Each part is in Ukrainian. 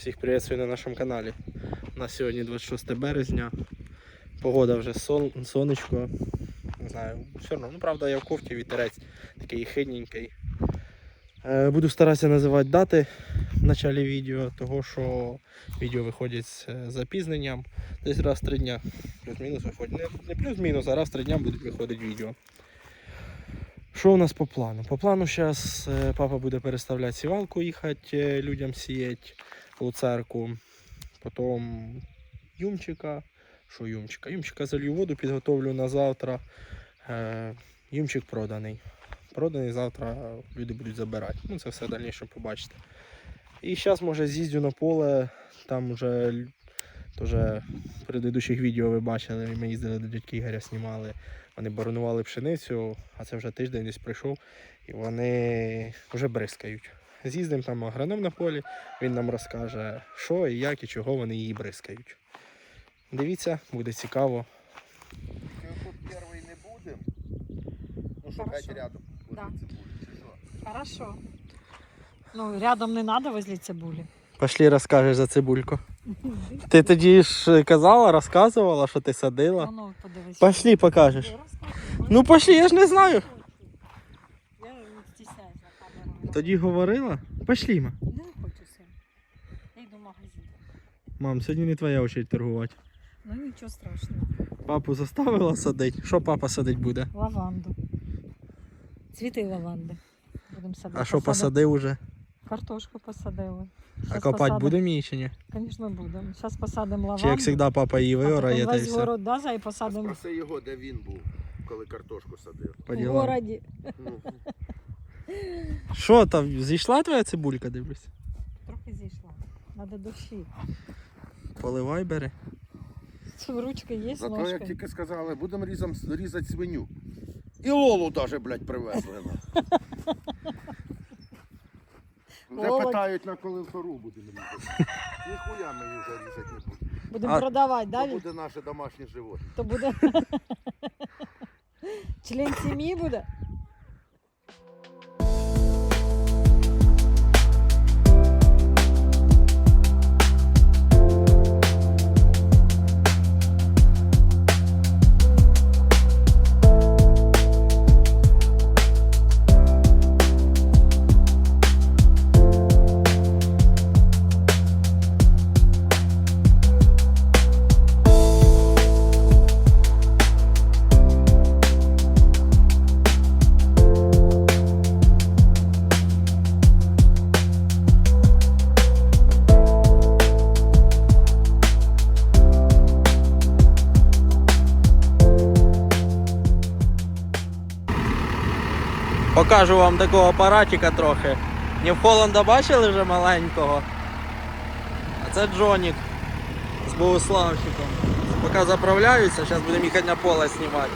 Всіх приветствую на нашому каналі. У нас сьогодні 26 березня. Погода вже сон, сонечко. Не знаю, все одно. Ну правда я в кофті, вітерець такий хидненький. Е, Буду старатися називати дати в началі відео, того що відео виходять з е, запізненням. Десь раз в три дня. Плюс-мінус виходить. Не, не плюс-мінус, а раз в три дня будуть виходити відео. Що у нас по плану? По плану зараз папа буде переставляти сівалку, їхати е, людям сіяти у церкву. Потім юмчика. Що юмчика? Юмчика залью воду, підготовлю на завтра. Е, Юмчик проданий. Проданий завтра люди будуть забирати. Ну це все дальніше побачите. І зараз може з'їздю на поле, там вже в предыдущих відео ви бачили, ми їздили до дядьки Ігоря, знімали. Вони боронували пшеницю, а це вже тиждень десь прийшов, і вони вже бризкають. З'їздимо там агроном на полі, він нам розкаже, що і як і чого вони її бризкають. Дивіться, буде цікаво. Тут перший не будем. Ну, що Хорошо. рядом Да. Хорошо. Ну, рядом не надо возле цибулі. Пошли розкажеш за цибульку. Ти тоді ж казала, розказувала, що ти садила. Ну, ну, подивись. Пошли покажеш. Ну пошли, я ж не знаю. Я не стісняюсь на камеру. Тоді говорила. Пошли, ма. Не хочу син. Я йду в магазин. Мам, сьогодні не твоя очередь торгувати. Ну нічого страшного. Папу заставила садити. Що папа садить буде? Лаванду. Цвіти лаванди. Будемо садити. А що посадив уже? Картошку посадили. А копати будемо її чи ні? Завжди будемо. Зараз посадимо лаванду. Чи як завжди папа її виорає та й все? город да, і посадимо Спроси його, де він був, коли картошку садив. По в городі. Ну, Що там, зійшла твоя цибулька, дивлюсь? Трохи зійшла. Надо дощі. Поливай бери. Що ручки є, Зато ножки. як тільки сказали, будемо різом, різати свиню. І Лолу даже, блядь, привезли. на. Вже Лола- питають, на коли втору будемо різати. Ніхуя ми її вже різати не будемо. Будемо А- продавати, да? Вік? буде наше домашнє животне. То буде член сім'ї буде? Покажу вам такого апаратика трохи. Не в Холланда бачили вже маленького. А це Джонік з Богославчиком. Поки заправляються, зараз будемо їхати на поле знімати.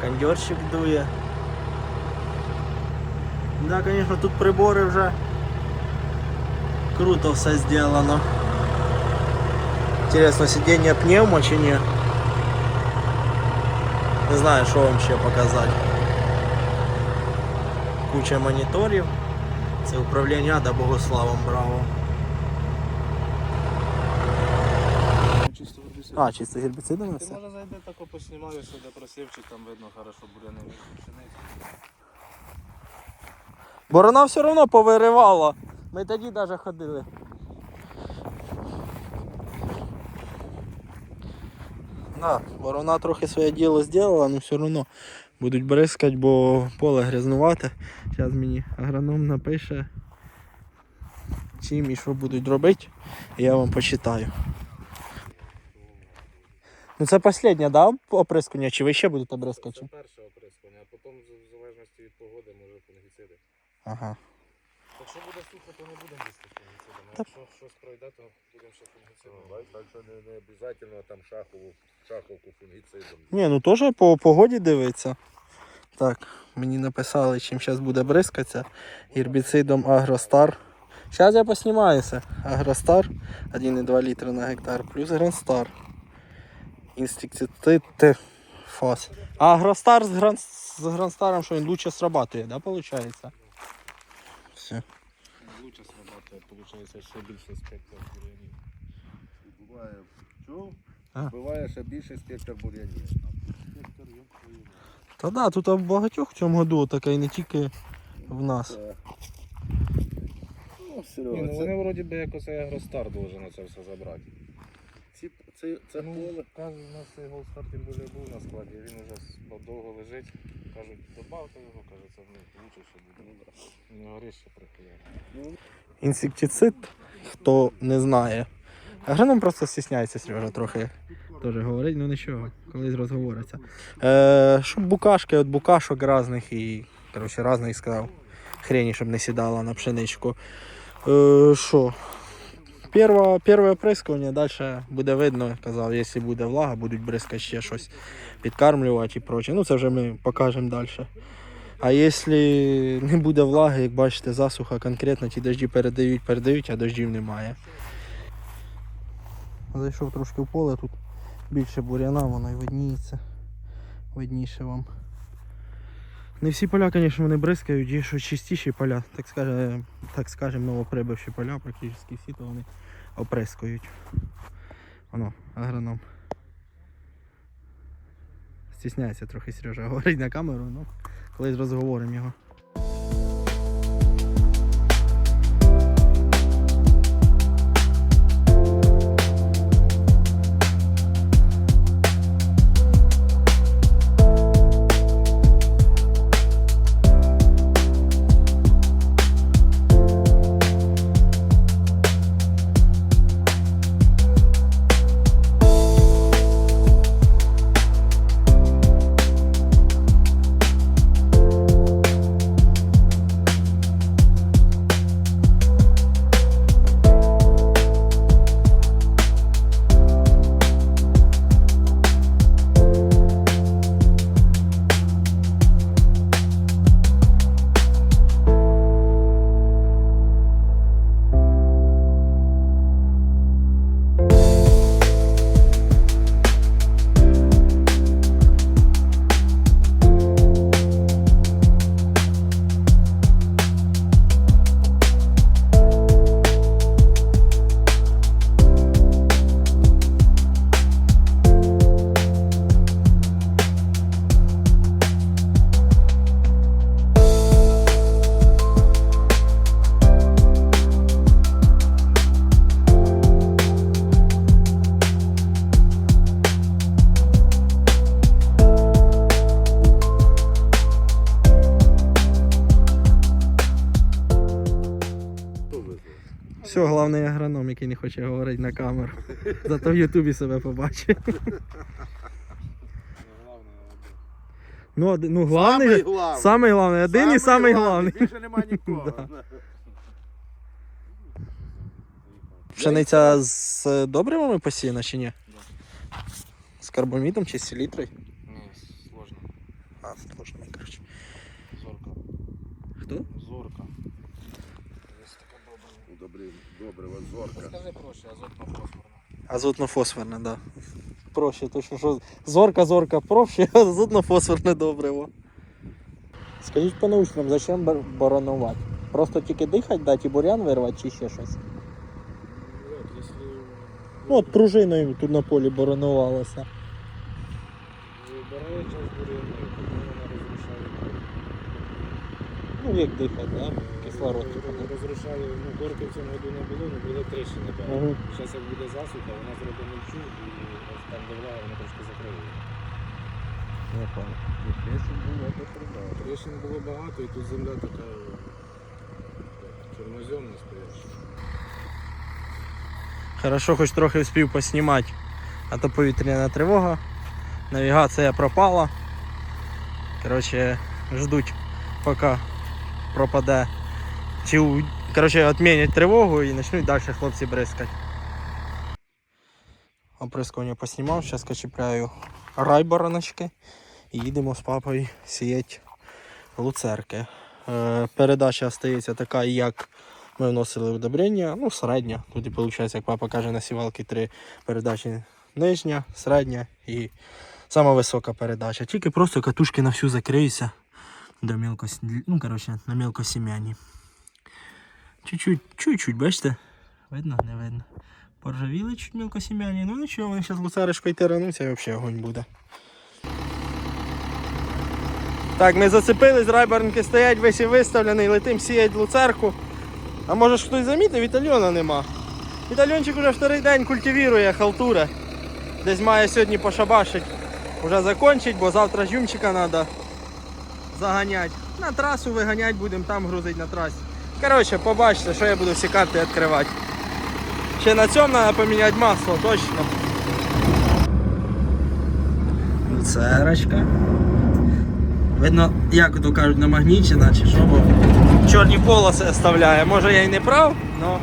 Кондерчик дує. Да, конечно, тут прибори вже круто все сделано. Интересно, сиденье пневмо чи ні? Не знаю, що вам ще показати. Куча моніторів. Це управління да Богославом браво. А, чисто гербіцидами Ти може зайди тако поснімаю, що де просівчик, там видно хорошо буде не пшениці. Борона все одно повиривала. Ми тоді навіть ходили. Да, борона трохи своє діло зробила, але все одно будуть бризкати, бо поле грязнувате. Зараз мені агроном напише, чим і що будуть робити, і я вам почитаю. Ну це останнє, да, оприскування, чи ви ще будете бризкати? Це перше оприскування, а потім в залежності від погоди може фунгіциди. Ага. Якщо буде сухо, то не будемо їсти фунгіцидами. Так. Якщо щось пройде, то будемо ще фунгіцидами. Бачиш, Так що не, не обов'язково там шахову, шаховку фунгіцидом. Ні, ну теж по погоді дивиться. Так, мені написали, чим зараз буде бризкатися. Гербіцидом Агростар. Зараз я поснімаюся. Агростар 1,2 літра на гектар плюс Гранстар. Інсектицид фас. А Гростар з, Гран... з Грандстаром, що він лучше срабатує, да, виходить? Все. Лучше срабатывает, виходить, ще більше спектр бур'янів. Буває, чув? А. Буває ще більший спектр бур'янів. Спектр, йоп. Та да, тут в багатьох в цьому году, така і не тільки в нас. Це- Ну, Ні, Серега, ну це, вони вроді би якось Агростар должен це все забрати. Ці- це, це Ну, поле. каже, у нас цей Голстар тим більше був на складі, він уже с- довго лежить. Кажуть, добавте його, каже, це в них лучше, що буде. У нього рище прихиляє. Інсектицид, хто не знає. Агроном просто стісняється, Сережа, трохи теж говорить, ну нічого, колись розговориться. Е, щоб букашки від букашок різних і, коротше, різних сказав. Хрені, щоб не сідала на пшеничку. Е, Що? Перше, оприскування, далі буде видно, казав, якщо буде влага, будуть бризкати ще щось підкармлювати і проче. Ну це вже ми покажемо далі. А якщо не буде влаги, як бачите, засуха конкретно, ті дожді передають, передають, а дождів немає. Зайшов трошки в поле, тут більше буряна, воно і видніється. Видніше вам. Не всі поля, звісно, вони бризкають, є що чистіші поля, так скажемо, так скажем, новоприбивші поля, практично всі, то вони оприскують. Воно, агроном. Стісняється трохи Сережа говорить на камеру, ну колись розговоримо його. Все, головний агроном, який не хоче говорити на камеру. Зато в Ютубі себе побачить. Ну, Ну, ну главний, Самий главний. самий главний, один і самий главний. Більше нема нікого. Да. Пшениця з добривами посіяна чи ні? З карбамідом чи з селітрою? Ні, сложно. А, сложно, коротше. Зорка. Хто? Зорка. Ось така добра. Добре, зорка. Скажи проще, азотно-фосфорна. Азотно-фосфорне, да. Проще, точно, що зорка, зорка проще, азотно-фосфорне добриво. Скажіть по-научному, зачем бар- баронувати? Просто тільки дихати, дати і бурян вирвати чи ще щось? Ну, от пружиною тут на полі боронувалося. Ну як дихати, да? Кислород. да. Розрушає, ну горки в цьому году не було, але були тріщини. Мгм. Зараз як буде засуха, вона зробить мульчу і ось там де влага, вона трошки закриє. Понял. Тріщин було багато і тут земля така чорноземна стояща. Хорошо, хоч трохи встиг поснімати, а то повітряна тривога. Навігація пропала. Коротше, ждуть, поки пропаде. Чи коротше, відмінять тривогу і почнуть далі хлопці бризкати. Оприскування поснімав, зараз качіпляю райбороночки і їдемо з папою сіяти луцерки. Е, передача стається така, як ми вносили удобрення, ну середня. Тут і виходить, як папа каже, на сівалки три передачі нижня, середня і Сама висока передача. Тільки просто катушки на всю закриються. До мілкос... Ну, коротше, на мілкосім'яні. Чуть-чуть, чуть-чуть, бачите? Видно, не видно. Поржавіли чуть мілкосім'яні. Ну нічого, вони зараз луцаришкою тирануться і взагалі огонь буде. Так, ми зацепились, райбарники стоять, весь і виставлений, летим сіять луцерку. А може ж хтось замітив, Вітальйона нема. Вітальйончик уже вторий день культивірує халтури. Десь має сьогодні пошабашить. Уже закончить, бо завтра ж юмчика треба заганяти. На трасу виганяти будемо, там грузити на трасі. Коротше, побачите, що я буду всі карти відкривати. Ще на цьому треба поміняти масло, точно. Люцерочка. Видно, як то кажуть, намагнічена чи що, бо чорні полоси оставляє. Може я й не прав, але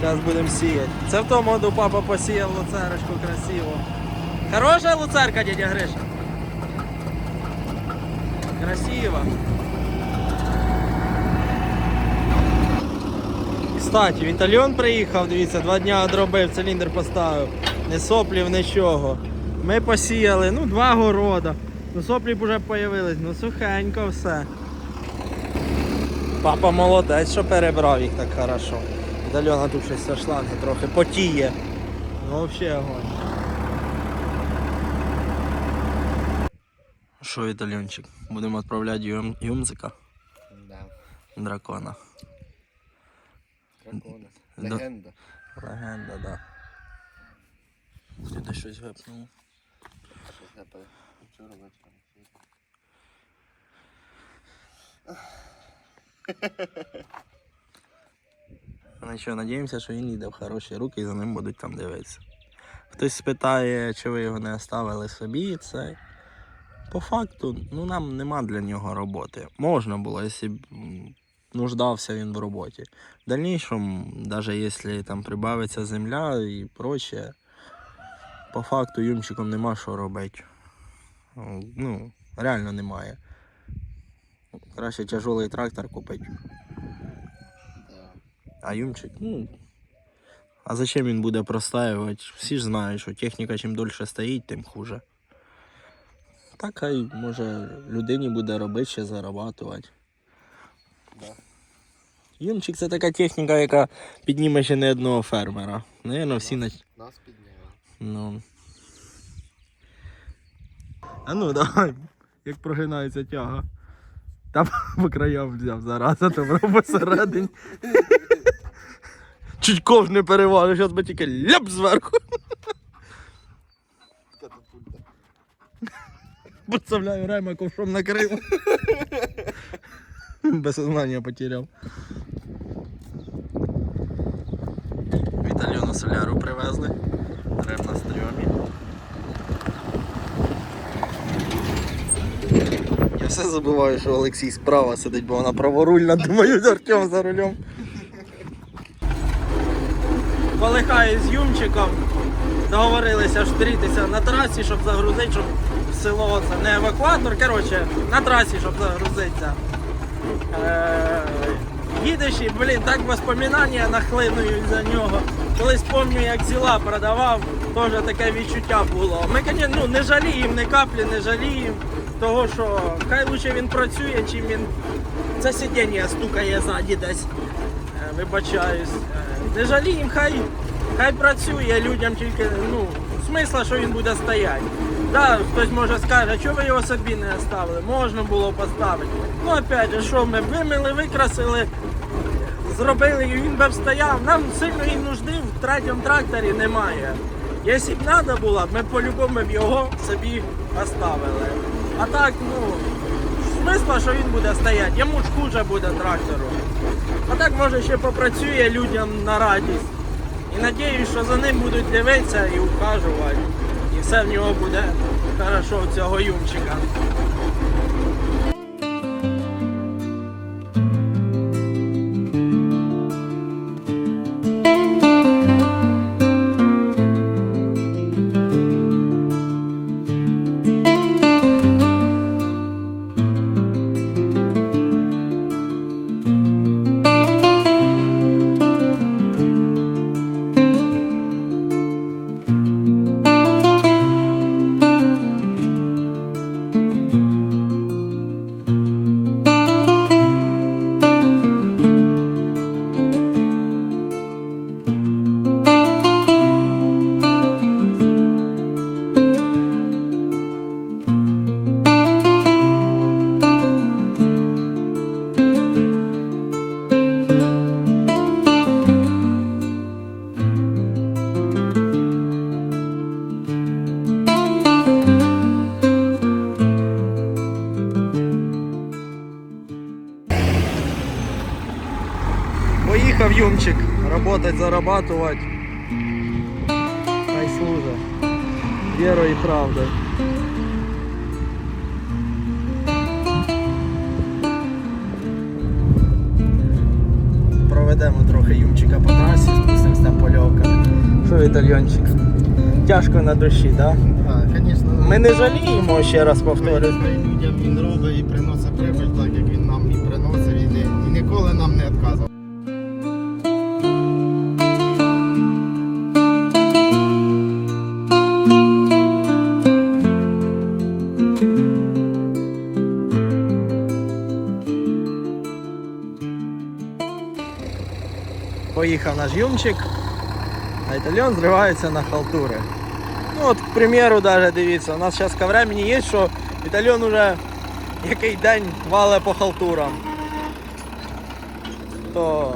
зараз будемо сіяти. Це в тому году папа посіяв луцерочку красиво. Хороша луцерка, дядя Гриша? Красиво. Кстати, Вітальйон приїхав, дивіться, два дня одробив, циліндр поставив. Не соплів, нічого. Ми посіяли, ну, два города. Ну, соплі б вже появились, ну сухенько все. Папа молодець, що перебрав їх так хорошо. Вітальйона тут щось со шланги трохи потіє. Ну взагалі огонь. Що, Вітальйончик, будемо відправляти юм, юмзика, Да. дракона. Легенда. Легенда, да. Ти щось гепнув. Щось пе- вчора вечором. Ну що, надіємося, що він йде в хороші руки і за ним будуть там дивитися. Хтось спитає, чи ви його не оставили собі, це. По факту, ну нам нема для нього роботи. Можна було, якщо б нуждався він в роботі. В дальнейшем, навіть якщо там прибавиться земля і прочее, по факту юмчиком нема що робити. Ну, реально немає. Краще тяжелий трактор купити. А юмчик, ну. А зачем він буде простаювати? Всі ж знають, що техніка чим дольше стоїть, тим хуже. Так хай може людині буде робити ще зарабатувати. Да. Юмчик це така техніка, яка підніме ще не одного фермера. Наверно, всі на. Нас підняли. Ну. А ну давай, як прогинається тяга. Там по краям взяв зараз, а там посередині. Чуть ков не перевалив, зараз би тільки ляп зверху. Представляю, Рема ковшом накрив. Без сознання потеряв. Вітальйону соляру привезли. Рем на стрьомі. Я все забуваю, що Олексій справа сидить, бо вона праворульна, думаю, з Артем за рулем. Полихаю з юмчиком. Договорилися зустрітися на трасі, щоб загрузити, щоб в село це не евакуатор, коротше, на трасі, щоб загрузитися. Е, їдеш і, блін, так воспоминання нахлинують за нього. Колись пам'ятаю, як зіла продавав, теж таке відчуття було. Ми, звісно, ну, не жаліємо, ні каплі не жаліємо. Того, що хай лучше він працює, чим він це сидіння стукає ззаді десь. Е, Вибачаюсь. Е, Не жаліємо, хай, хай працює людям тільки, ну, смисла, що він буде стояти. Да, хтось може скаже, чого ви його собі не оставили? Можна було поставити. Ну опять же, що ми вимили, викрасили, зробили і він би стояв. Нам сильної нужди в третьому тракторі немає. Якщо б треба було, ми по-любому б його собі оставили. А так, ну, смисла, що він буде стояти, йому ж хуже буде трактору. А так може ще попрацює людям на радість. І надіюсь, що за ним будуть дивитися і ухажувати. Все в нього буде хорошо цього юмчика. Работать, зарабатывать. Хай служа. Вірою і правдою. Проведемо трохи юмчика по трасі, спустимося там польовка. Що, Вітальйончик? Тяжко на душі, так? Звісно. Ми не жаліємо, ще раз повторюю. Людям він робить і приносить Поїхав наш юмчик, а італьон зривається на халтури. Ну от, к примеру, даже дивіться, у нас зараз ко времени є, що італьон уже який день вале по халтурам. То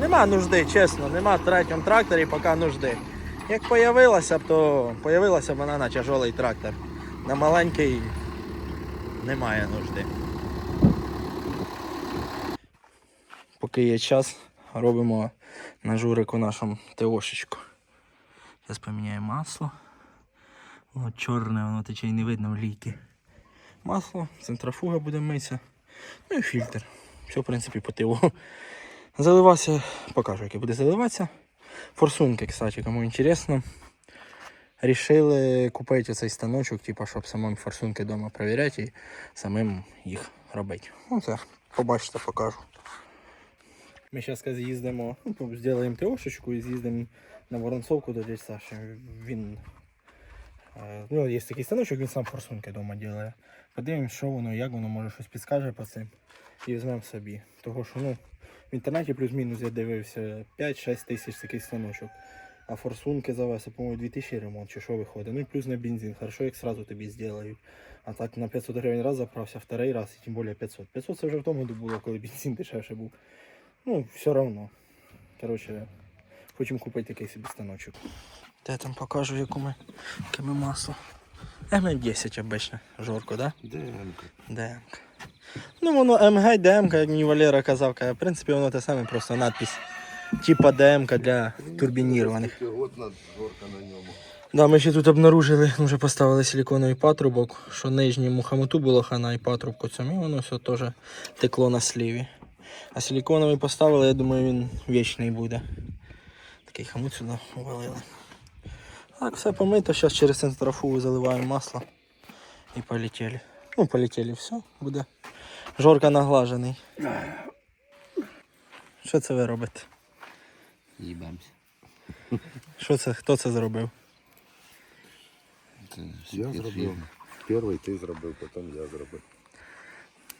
нема нужди, чесно, нема в третьому тракторі поки нужди. Як появилася б, то появилася б вона на тяжелий трактор. На маленький немає нужди. Поки є час, робимо на журику нашому ТОшечку. Зараз поміняємо масло. Воно чорне, воно тече і не видно в лійки. Масло, центрофуга буде митися. Ну і фільтр. Все, в принципі, по ТО. Заливався, покажу, який буде заливатися. Форсунки, кстати, кому інтересно. Рішили купити цей станочок, типу, щоб самим форсунки вдома перевіряти і самим їх робити. Ну це, побачите, покажу. Ми зараз з'їздимо, ну, зробимо ТОшечку і з'їздимо на Воронцовку до дядь Саші. Він. е, Ну, є такий станочок, він сам форсунки вдома робить. Подивимось, що воно, як воно може щось підскаже по цим. І візьмемо собі. Того що ну, в інтернеті плюс-мінус я дивився 5-6 тисяч такий станочок. А форсунки завести, по-моєму, 2000 ремонт, чи що виходить. Ну і плюс на бензин. Хорошо, як сразу тобі зроблять. А так на 500 гривень раз заправся, второй раз, і тим більше 500. 500 це вже в тому году було, коли бензин дешевше був. Ну, все равно. Короче, хочемо купити такий собі станочок. Де там покажу, яку ми, яке ми масло. МГ10 обично, жорко, да? Демка. ДМК. Ну воно МГ, ДМК, як мені Валера казав, каже, в принципі воно те саме, просто надпись. Типа ДМК для турбінірованих. От на на ньому. Да, ми ще тут обнаружили, ну, вже поставили силіконовий патрубок, що нижньому хомуту було хана і патрубку цьому, і воно все теж текло на сліві. А силіконовий поставили, я думаю, він вічний буде. Такий хомут сюди увалили. Так, все помито, зараз через центрофугу заливаємо масло і полетіли. Ну, полетіли, все, буде. Жорка наглажений. Що це ви робите? Їбемся. Що це? Хто це зробив? Я зробив. Перший ти зробив, потім я зробив.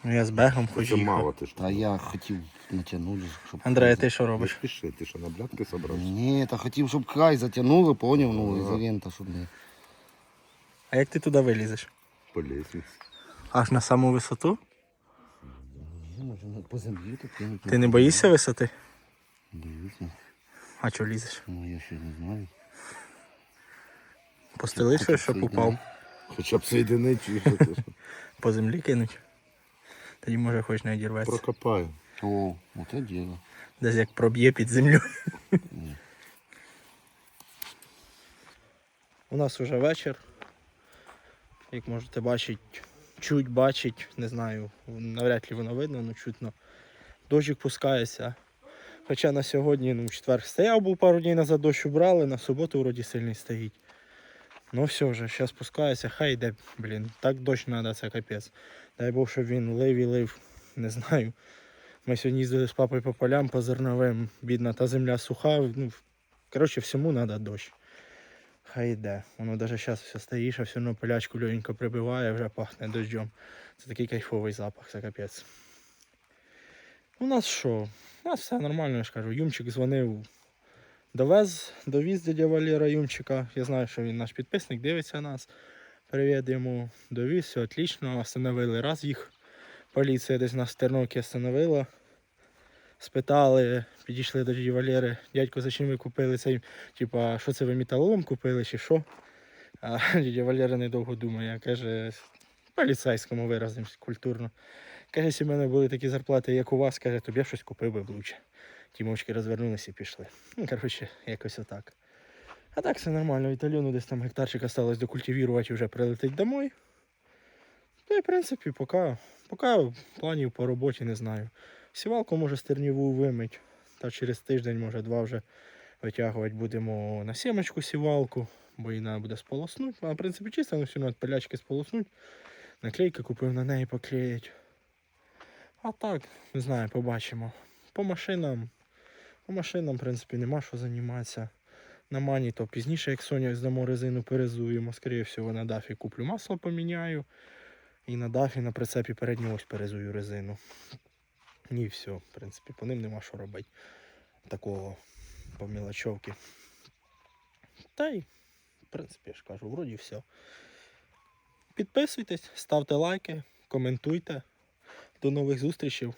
Ну я з бегом Це хочу. мало ти ж. Та я хотів натягнути, щоб. Андрей, ти що робиш? спіши, ти що на блядки собрався? Ні, та хотів, щоб край затягнули, поняв, ну, Ага. ізолента, щоб не. А як ти туди вилізеш? По лісниці. Аж на саму висоту? Ні, може, ну, по землі тут кинути. Ти не боїшся висоти? Дивіться, А чого лізеш? ну я ще не знаю. Постелиш, щоб упав Хоча б соєдини, чи що по землі кинуть. Тоді може хоч не одірветься. прокопаю. О, оце діло. Десь як проб'є під землю. Ні. У нас вже вечір. Як можете бачити, чуть бачить, не знаю, навряд ли воно видно, але чутно. Дощик пускається. Хоча на сьогодні, ну, в четвер стояв був пару днів назад дощ убрали, на суботу вроді сильний стоїть. Ну все вже, зараз спускається, хай йде, блін. Так дощ треба, це капець. Дай Бог, щоб він лив і лив, не знаю. Ми сьогодні їздили з папою по полям, по зерновим. Бідна, та земля суха. Ну, коротше, всьому треба дощ. Хай йде. Воно навіть зараз все а все одно полячку легенько прибиває, вже пахне дощом. Це такий кайфовий запах, це капець. У нас що? У нас все нормально, я ж кажу. Юмчик дзвонив. Довез, довіз дядя Валера Юмчика. Я знаю, що він наш підписник, дивиться нас. Привіт йому. Довіз, все отлично. Остановили раз їх. Поліція десь нас в Тернокі остановила. Спитали, підійшли до дяді Валери. Дядько, за чим ви купили цей Типа, що це ви металолом купили чи що? А дядя Валера недовго думає, каже, поліцейському виразимось культурно. Каже, якщо в мене були такі зарплати, як у вас, каже, тобі я щось купив би лучше. Ті мовчки розвернулися і пішли. Ну, коротше, якось отак. А так все нормально. Італіону десь там гектарчик осталось докультивірувати і вже прилетить домой. Та й, в принципі, поки, поки планів по роботі не знаю. Сівалку може стерніву вимить. Та через тиждень, може два вже витягувати будемо на сімочку сівалку, бо її треба буде сполоснути. А в принципі чисто, ну все одно пилячки сполоснуть. Наклейки купив на неї поклеїть. А так, не знаю, побачимо. По машинам. По машинам, в принципі, нема що займатися. На мані, то пізніше, як Соня здамо резину, перезуємо. Скоріше всього, на дафі куплю масло, поміняю. І на дафі на прицепі передню ось перезую резину. І все, в принципі, по ним нема що робити. Такого по мілочовки. Та й, в принципі, я ж кажу, вроді все. Підписуйтесь, ставте лайки, коментуйте. До нових зустрічей.